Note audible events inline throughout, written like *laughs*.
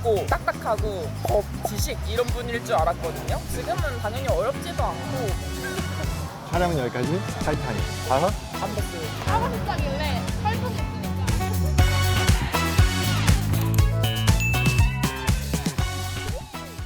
부드럽고 딱딱하고 법, 지식 이런 분일 줄 알았거든요. 지금은 당연히 어렵지도 않고 촬영은 여기까지. 타이타닉. 다섯? 안 됐어요. 하고 싶다길래.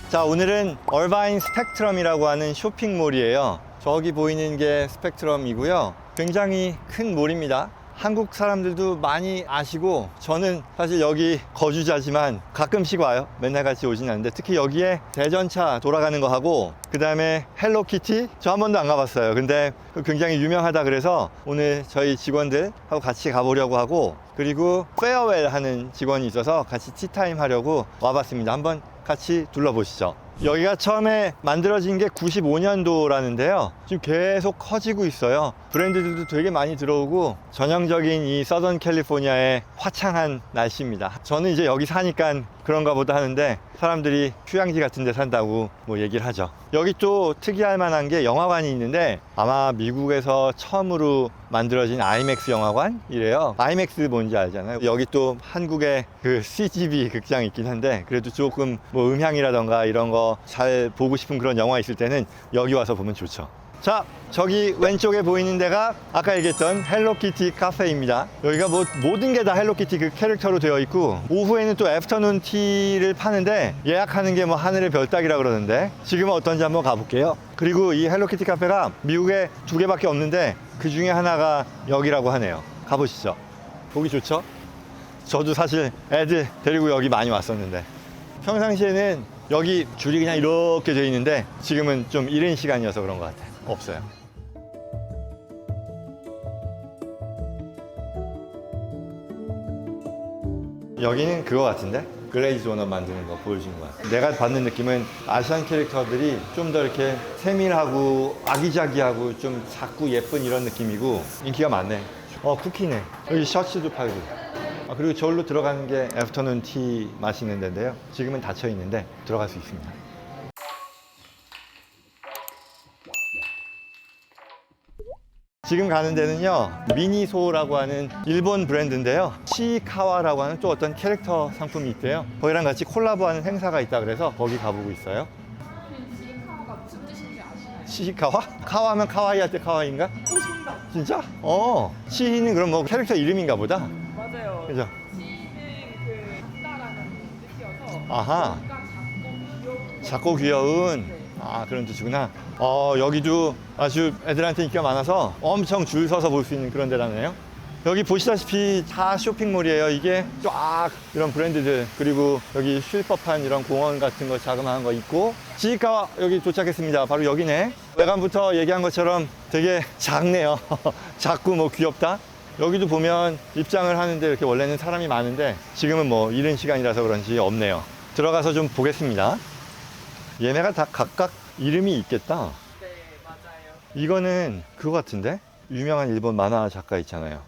자, 오늘은 얼바인 스펙트럼이라고 하는 쇼핑몰이에요. 저기 보이는 게 스펙트럼이고요. 굉장히 큰 몰입니다. 한국 사람들도 많이 아시고 저는 사실 여기 거주자지만 가끔씩 와요. 맨날 같이 오진 않는데 특히 여기에 대전차 돌아가는 거 하고 그 다음에 헬로키티 저 한 번도 안 가봤어요. 근데 굉장히 유명하다 그래서 오늘 저희 직원들하고 같이 가보려고 하고 그리고 페어웰 하는 직원이 있어서 같이 티타임 하려고 와봤습니다. 한번 같이 둘러보시죠. 여기가 처음에 만들어진 게 95년도라는데요. 지금 계속 커지고 있어요. 브랜드들도 되게 많이 들어오고 전형적인 이 서던 캘리포니아의 화창한 날씨입니다. 저는 이제 여기 사니까 그런가 보다 하는데 사람들이 휴양지 같은 데 산다고 뭐 얘기를 하죠. 여기 또 특이할 만한 게 영화관이 있는데 아마 미국에서 처음으로 만들어진 아이맥스 영화관이래요. 아이맥스 뭔지 알잖아요. 여기 또 한국에 그 CGV 극장이 있긴 한데 그래도 조금 뭐 음향이라던가 이런 거 잘 보고 싶은 그런 영화 있을 때는 여기 와서 보면 좋죠. 자, 저기 왼쪽에 보이는 데가 아까 얘기했던 헬로키티 카페입니다. 여기가 뭐 모든 게 다 헬로키티 그 캐릭터로 되어 있고 오후에는 또 애프터눈 티를 파는데 예약하는 게 뭐 하늘의 별 따기라 그러는데 지금은 어떤지 한번 가볼게요. 그리고 이 헬로키티 카페가 미국에 두 개밖에 없는데 그 중에 하나가 여기라고 하네요. 가보시죠. 보기 좋죠? 저도 사실 애들 데리고 여기 많이 왔었는데 평상시에는 여기 줄이 그냥 이렇게 돼 있는데 지금은 좀 이른 시간이어서 그런 것 같아요. 없어요. 여기는 그거 같은데? 글레이즈 도넛 만드는 거 보여주는 거 같아요. 내가 받는 느낌은 아시안 캐릭터들이 좀 더 이렇게 세밀하고 아기자기하고 좀 작고 예쁜 이런 느낌이고 인기가 많네. 어, 쿠키네. 여기 셔츠도 팔고. 아, 그리고 저기로 들어가는 게 애프터눈 티 마시는 데인데요. 지금은 닫혀 있는데 들어갈 수 있습니다. 지금 가는 데는요 미니소라고 하는 일본 브랜드인데요 시카와라고 하는 또 어떤 캐릭터 상품이 있대요 거기랑 같이 콜라보하는 행사가 있다 그래서 거기 가보고 있어요 시카가 무슨 뜻인지 아시나요? 시카와? 카와면 카와이 할 때 카와이인가? 오 정답. 진짜? 어 시는 그럼 뭐 캐릭터 이름인가 보다 맞아요. 그죠? 시는 그 작다라는 뜻이어서 아하 작고 귀엽고 작고 귀여운 네. 아 그런 뜻이구나. 어 여기도 아주 애들한테 인기가 많아서 엄청 줄 서서 볼 수 있는 그런 데라네요. 여기 보시다시피 다 쇼핑몰이에요. 이게 쫙 이런 브랜드들. 그리고 여기 쉴 법한 이런 공원 같은 거 자그마한 거 있고. 지가 여기 도착했습니다. 바로 여기네. 외관부터 얘기한 것처럼 되게 작네요. *laughs* 작고 뭐 귀엽다. 여기도 보면 입장을 하는데 이렇게 원래는 사람이 많은데 지금은 뭐 이른 시간이라서 그런지 없네요. 들어가서 좀 보겠습니다 얘네가 다 각각 이름이 있겠다. 네 맞아요. 이거는 그거 같은데? 유명한 일본 만화 작가 있잖아요.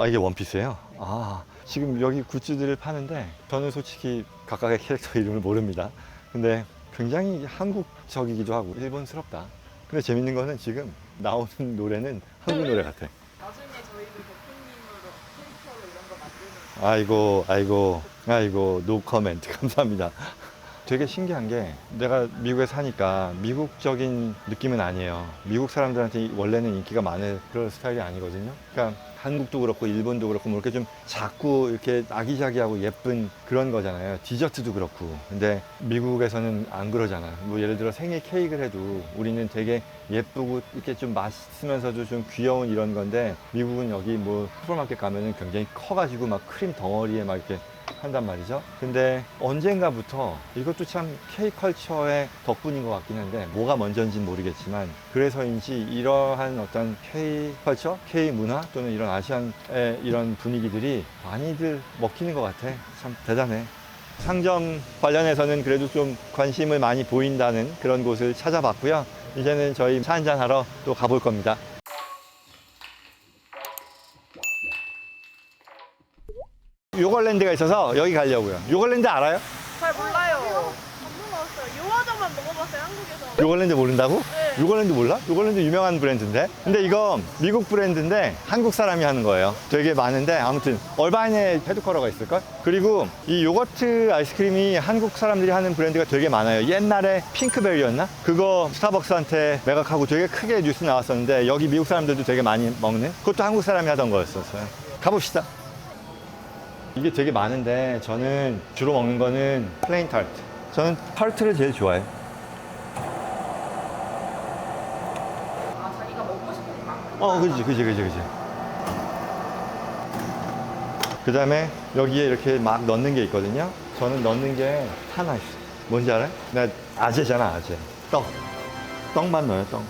아, 이게 원피스예요? 아, 지금 여기 굿즈들을 파는데 저는 솔직히 각각의 캐릭터 이름을 모릅니다. 근데 굉장히 한국적이기도 하고 일본스럽다. 근데 재밌는 거는 지금 나오는 노래는 한국 노래 같아. 나중에 저희도 대표님으로 캐릭터로 이런 거 만드는 아이고, 아이고, 아이고, 노 커멘트. *laughs* 감사합니다. 되게 신기한 게 내가 미국에 사니까 미국적인 느낌은 아니에요. 미국 사람들한테 원래는 인기가 많은 그런 스타일이 아니거든요. 그러니까 한국도 그렇고 일본도 그렇고 뭐 이렇게 좀 작고 이렇게 아기자기하고 예쁜 그런 거잖아요. 디저트도 그렇고. 근데 미국에서는 안 그러잖아. 뭐 예를 들어 생일 케이크를 해도 우리는 되게 예쁘고 이렇게 좀 맛있으면서도 좀 귀여운 이런 건데 미국은 여기 뭐 슈퍼마켓 가면은 굉장히 커가지고 막 크림 덩어리에 막 이렇게 한단 말이죠. 근데 언젠가부터 이것도 참 K컬처의 덕분인 것 같긴 한데 뭐가 먼저인지는 모르겠지만 그래서인지 이러한 어떤 K컬처, K문화 또는 이런 아시안의 이런 분위기들이 많이들 먹히는 것 같아. 참 대단해. 상점 관련해서는 그래도 좀 관심을 많이 보인다는 그런 곳을 찾아봤고요. 이제는 저희 차 한잔 하러 또 가볼 겁니다. 요걸랜드가 있어서 여기 가려고요. 요걸랜드 알아요? 잘 몰라요. 안 먹어봤어요. 요화정만 먹어봤어요, 한국에서. 요걸랜드 모른다고? 요걸랜드 몰라? 요걸랜드 유명한 브랜드인데? 근데 이거 미국 브랜드인데 한국 사람이 하는 거예요. 되게 많은데 아무튼 얼바인에 헤드쿼터가 있을걸? 그리고 이 요거트 아이스크림이 한국 사람들이 하는 브랜드가 되게 많아요. 옛날에 핑크벨리였나? 그거 스타벅스한테 매각하고 되게 크게 뉴스 나왔었는데 여기 미국 사람들도 되게 많이 먹는? 그것도 한국 사람이 하던 거였었어요. 가봅시다. 이게 되게 많은데 저는 주로 먹는 거는 플레인 타르트. 저는 타르트를 제일 좋아해요. 아 자기가 먹고 싶은 만큼. 어, 그지, 그지, 그지, 그지. 그 다음에 여기에 이렇게 막 넣는 게 있거든요. 저는 넣는 게 하나 있어. 뭔지 알아요? 나 아재잖아, 아재. 떡. 떡만 넣어요, 떡.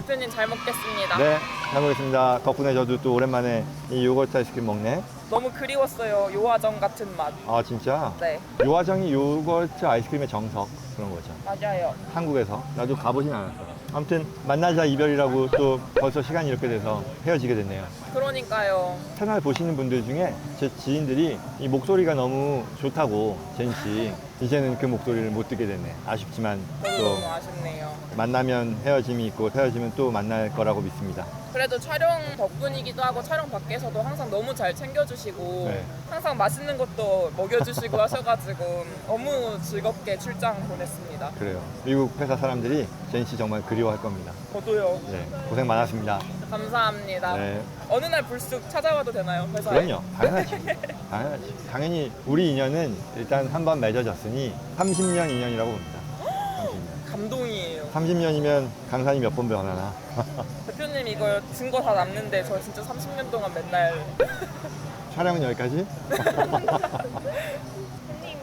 대표님 잘 먹겠습니다. 네, 잘 먹겠습니다. 덕분에 저도 또 오랜만에 이 요거트 아이스크림 먹네. 너무 그리웠어요. 요화정 같은 맛. 아, 진짜? 네 요화정이 요거트 아이스크림의 정석. 그런 거죠. 맞아요. 한국에서. 나도 가보진 않았어. 아무튼 만나자 이별이라고 또 벌써 시간이 이렇게 돼서 헤어지게 됐네요. 그러니까요. 채널 보시는 분들 중에 제 지인들이 이 목소리가 너무 좋다고 제인 씨 이제는 그 목소리를 못 듣게 됐네 아쉽지만 또 너무 아쉽네요. 만나면 헤어짐이 있고 헤어지면 또 만날 거라고 믿습니다 그래도 촬영 덕분이기도 하고 촬영 밖에서도 항상 너무 잘 챙겨주시고 네. 항상 맛있는 것도 먹여주시고 *laughs* 하셔가지고 너무 즐겁게 출장 보냈습니다. 그래요 미국 회사 사람들이 제인 씨 정말 그리워할 겁니다 저도요. 네 고생 많았습니다 감사합니다. 네 어느 날 불쑥 찾아와도 되나요? 회사에? 그럼요 당연하지 *laughs* 당연하지 당연히 우리 인연은 일단 한 번 맺어졌으니 30년 인연이라고 봅니다 30년 감동이에요. 30년이면 강산이 몇 번 변하나 *laughs* 대표님 이거 증거 다 남는데 저 진짜 30년 동안 맨날 *laughs* 촬영은 여기까지 대표님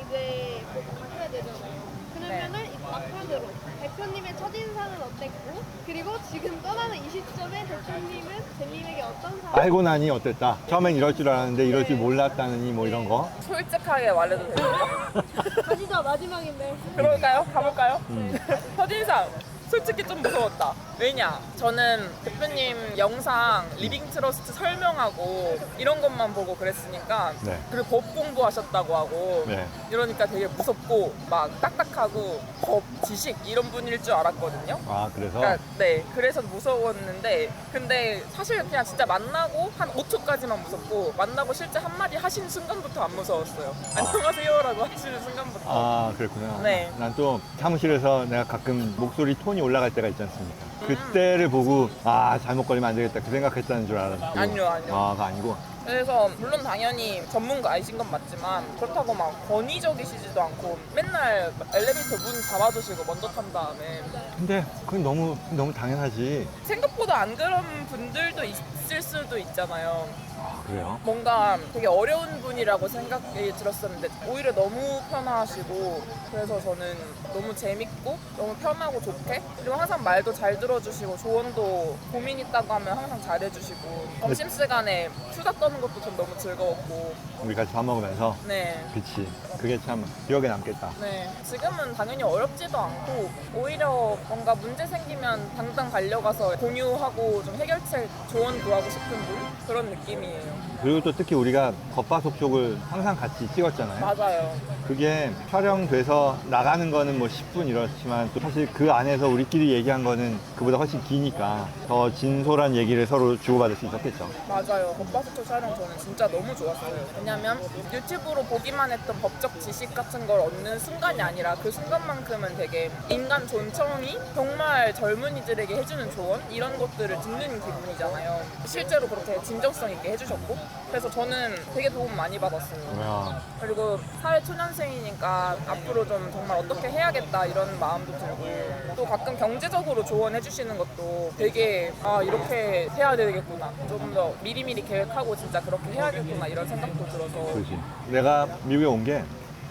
이제 곧 바꿔야 되잖아요. 그러면은 이거 앞으로 대표님의 첫인상은 어땠고 그리고 지금 떠나는 이 시점에 대표님은 제님에게 어떤 사람? 알고 나니 어땠다? 처음엔 이럴 줄 알았는데 이럴 줄 몰랐다느니 뭐 이런 거. 솔직하게 말해도 됩니까? 가시죠 *laughs* 마지막인데. 그럴까요? 가볼까요? 음. 첫인상 솔직히 좀 무서웠다. 왜냐? 저는 대표님 영상 리빙 트러스트 설명하고 이런 것만 보고 그랬으니까 네. 그리고 법 공부하셨다고 하고 네. 이러니까 되게 무섭고 막 딱딱하고 법 지식 이런 분일 줄 알았거든요. 아 그래서 그러니까 네 그래서 무서웠는데 근데 사실 그냥 진짜 만나고 한 5초까지만 무섭고 만나고 실제 한마디 하신 순간부터 안 무서웠어요 안녕하세요라고 하시는 순간부터 아 그랬구나. 네. 난 또 사무실에서 내가 가끔 목소리 톤이 올라갈 때가 있지 않습니까? 그때를 보고 아 잘못 걸리면 안 되겠다 그 생각했다는 줄 알았고. 아니요, 아니요. 아 그거 아니고. 그래서 물론 당연히 전문가이신 건 맞지만 그렇다고 막 권위적이시지도 않고 맨날 엘리베이터 문 잡아주시고 먼저 탄 다음에 근데 그건 너무 너무 당연하지. 생각보다 안 그런 분들도 있을 수도 있잖아요 아 그래요? 뭔가 되게 어려운 분이라고 생각이 들었었는데 오히려 너무 편하시고 그래서 저는 너무 재밌고 너무 편하고 좋게 그리고 항상 말도 잘 들어주시고 조언도 고민 있다고 하면 항상 잘해주시고 점심시간에 수다 떠는 것도 전 너무 즐거웠고 우리 같이 밥 먹으면서. 네. 그치. 그게 참 기억에 남겠다. 네, 지금은 당연히 어렵지도 않고 오히려 뭔가 문제 생기면 당장 달려가서 공유하고 좀 해결책 조언 구하고 싶은 분 그런 느낌이 에요. 그리고 또 특히 우리가 겉바속 쪽을 항상 같이 찍었잖아요. 맞아요. 그게 촬영돼서 나가는 거는 뭐 10분 이렇지만 또 사실 그 안에서 우리끼리 얘기한 거는 그보다 훨씬 기니까 더 진솔한 얘기를 서로 주고받을 수 있었겠죠. 맞아요. 법바스토 촬영 저는 진짜 너무 좋았어요. 왜냐면 유튜브로 보기만 했던 법적 지식 같은 걸 얻는 순간이 아니라 그 순간만큼은 되게 인간 존청이 정말 젊은이들에게 해주는 조언 이런 것들을 듣는 기분이잖아요. 실제로 그렇게 진정성 있게 해주셨고 그래서 저는 되게 도움 많이 받았어요. 뭐야. 그리고 사회 초년생이니까 앞으로 좀 정말 어떻게 해야겠다 이런 마음도 들고 또 가끔 경제적으로 조언해 주시는 것도 되게 아 이렇게 해야 되겠구나 조금 더 미리미리 계획하고 진짜 그렇게 해야겠구나 이런 생각도 들어서 그렇지. 내가 미국에 온 게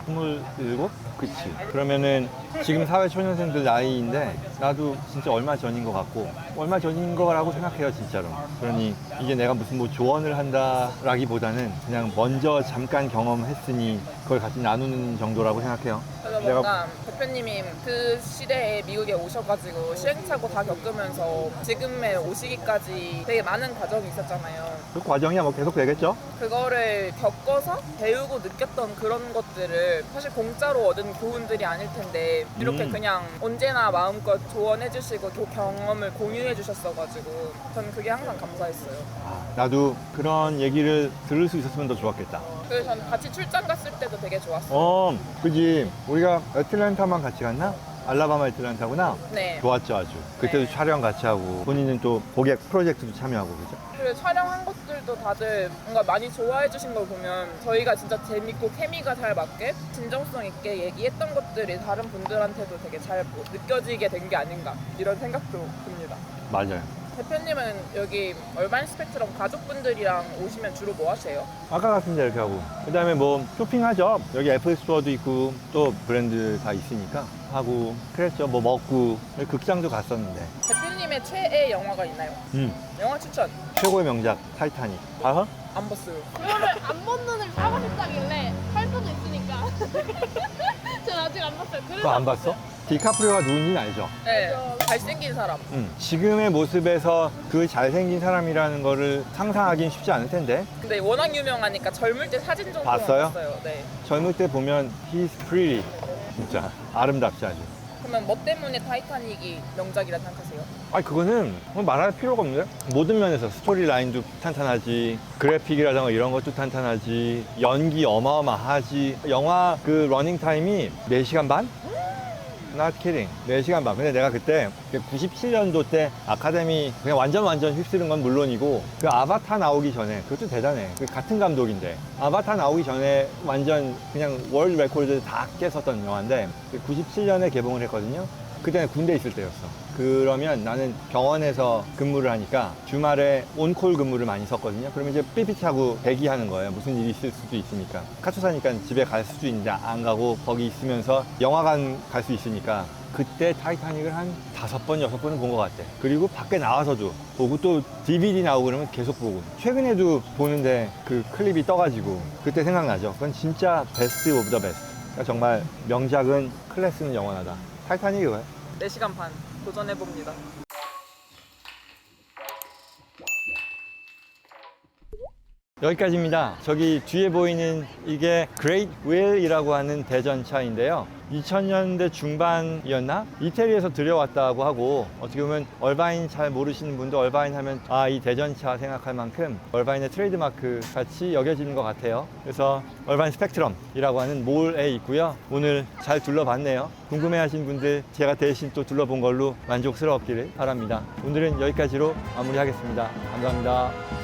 27? 그치. 그러면은 지금 사회 초년생들 나이인데 나도 진짜 얼마 전인 것 같고 얼마 전인 거라고 생각해요 진짜로 그러니 이게 내가 무슨 뭐 조언을 한다라기보다는 그냥 먼저 잠깐 경험했으니 그걸 같이 나누는 정도라고 생각해요 그래서 내가- 뭔가 대표님이 그 시대에 미국에 오셔가지고 시행착오 다 겪으면서 지금에 오시기까지 되게 많은 과정이 있었잖아요. 그 과정이 뭐 계속 되겠죠? 그거를 겪어서 배우고 느꼈던 그런 것들을 사실 공짜로 얻은 교훈들이 아닐 텐데 이렇게 음. 그냥 언제나 마음껏 조언해 주시고 그 경험을 공유해 주셨어가지고 저는 그게 항상 감사했어요. 아, 나도 그런 얘기를 들을 수 있었으면 더 좋았겠다 그래서 저는 같이 출장 갔을 때도 되게 좋았어요. 어 그지 우리가 애틀랜타만 같이 갔나? 알라바마 애틀랜타구나 네. 좋았죠 아주 그때도 네. 촬영 같이 하고 본인은 또 고객 프로젝트도 참여하고 그죠? 그리고 촬영한 것들도 다들 뭔가 많이 좋아해 주신 걸 보면 저희가 진짜 재밌고 케미가 잘 맞게 진정성 있게 얘기했던 것들이 다른 분들한테도 되게 잘 뭐- 느껴지게 된 게 아닌가 이런 생각도 듭니다. 맞아요 대표님은 여기 얼반 스펙트럼 가족분들이랑 오시면 주로 뭐 하세요? 아까 같은데 이렇게 하고 그 다음에 뭐 쇼핑하죠 여기 애플 스토어도 있고 또 브랜드 다 있으니까 하고 그랬죠 뭐 먹고 극장도 갔었는데 대표님의 최애 영화가 있나요? 음 영화 추천 최고의 명작 타이타닉 봐서? 안 봤어요. 그거를 안 본 눈을 사고 싶다길래 살 수도 있으니까. *laughs* 전 아직 안 봤어요. 그거 그래서 안 봤어? 디카프리오가 누군지는 알죠? 네, 잘생긴 사람. 음. 지금의 모습에서 그 잘생긴 사람이라는 거를 상상하긴 쉽지 않을 텐데 근데 워낙 유명하니까 젊을 때 사진 정도만 봤어요? 봤어요. 네. 젊을 때 보면 he's pretty 진짜 아름답지 아주 그러면 뭐 때문에 타이타닉이 명작이라 생각하세요? 아니 그거는 뭐 말할 필요가 없는데 모든 면에서 스토리 라인도 탄탄하지 그래픽이라든가 이런 것도 탄탄하지 연기 어마어마하지 영화 그 러닝 타임이 4시간 반? Not kidding. 4시간 반. 근데 내가 그때 97년도 때 아카데미 그냥 완전 완전 휩쓸은 건 물론이고 그 아바타 나오기 전에 그것도 대단해. 그 같은 감독인데 아바타 나오기 전에 완전 그냥 월드 레코드 다 깼었던 영화인데 97년에 개봉을 했거든요. 그때는 군대 있을 때였어. 그러면 나는 병원에서 근무를 하니까 주말에 온콜 근무를 많이 썼거든요. 그러면 이제 삐삐차고 대기하는 거예요. 무슨 일이 있을 수도 있으니까. 카투사니까 집에 갈 수도 있는데 안 가고 거기 있으면서 영화관 갈 수 있으니까 그때 타이타닉을 한 다섯 번, 여섯 번은 본 것 같아. 그리고 밖에 나와서도 보고 또 DVD 나오고 그러면 계속 보고. 최근에도 보는데 그 클립이 떠가지고 그때 생각나죠. 그건 진짜 베스트 오브 더 베스트. 정말 명작은 클래스는 영원하다. 타이타닉 이거예요. 4시간 반 도전해봅니다. 여기까지입니다. 저기 뒤에 보이는 이게 Great Wheel이라고 하는 대전차인데요. 2000년대 중반이었나? 이태리에서 들여왔다고 하고 어떻게 보면 얼바인 잘 모르시는 분도 얼바인 하면 아 이 대전차 생각할 만큼 얼바인의 트레이드마크 같이 여겨지는 것 같아요. 그래서 얼바인 스펙트럼이라고 하는 몰에 있고요. 오늘 잘 둘러봤네요. 궁금해하신 분들 제가 대신 또 둘러본 걸로 만족스러웠기를 바랍니다. 오늘은 여기까지로 마무리하겠습니다. 감사합니다.